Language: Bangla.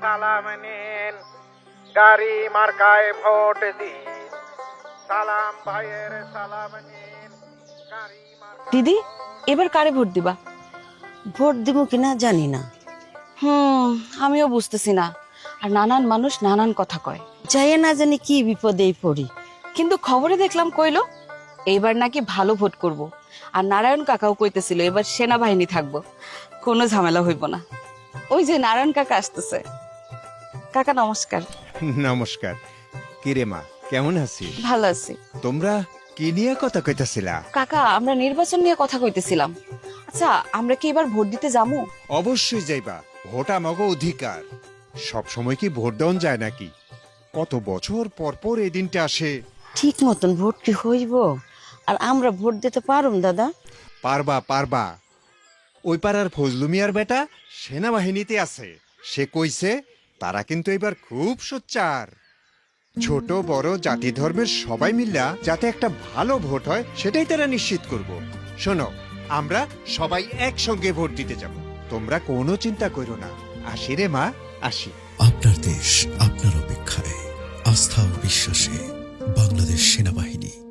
সালাম নিন গাড়ি মার্কায় ভোট দিন সালাম ভাইয়ের সালাম নিন গাড়ি দিদি এবার কারে ভোট দিবা? ভোট দিব কিনা জানি না। হুম আমিও বুঝতেছি না। আর নানান মানুষ নানান কথা কয়। যাই না জানি কি বিপদেই পড়ি। কিন্তু খবরে দেখলাম কইলো এইবার নাকি ভালো ভোট করব। আর নারায়ণ কাকাও কইতেছিল এবার সেনাবাহিনী থাকব। কোনো ঝামেলা হইব না। ওই যে নারায়ণ কাকা আসতেছে। কাকা নমস্কার। নমস্কার। কিরে মা কেমন আছিস? ভালো আছি। তোমরা কি নিয়ে কথা কইতাছিলা? কাকা আমরা নির্বাচন নিয়ে কথা কইতেছিলাম। আচ্ছা আমরা কি এবার ভোট দিতে যাব অবশ্যই যাইবা ভোট আমাকে অধিকার। সব সময় কি ভোট দেওয়া যায় নাকি? কত বছর পর পর এই দিনটা আসে। ঠিক মতন ভোট কি হইব? আর আমরা ভোট দিতে পারুম দাদা? পারবা পারবা। ওই পাড়ার ফজলু মিয়ার বেটা সেনাবাহিনীতে আছে। সে কইছে তারা কিন্তু এবার খুব সোচ্চার। ছোট, বড় জাতি ধর্মের সবাই মিল্লা যাতে একটা ভালো ভোট হয়, সেটাই তারা নিশ্চিত করব। শোনো, আমরা সবাই একসঙ্গে ভোট দিতে যাব। তোমরা কোনো চিন্তা করো না। আসি রে মা, আসি। আপনার দেশ আপনার অপেক্ষায়, আস্থা ও বিশ্বাসে বাংলাদেশ সেনাবাহিনী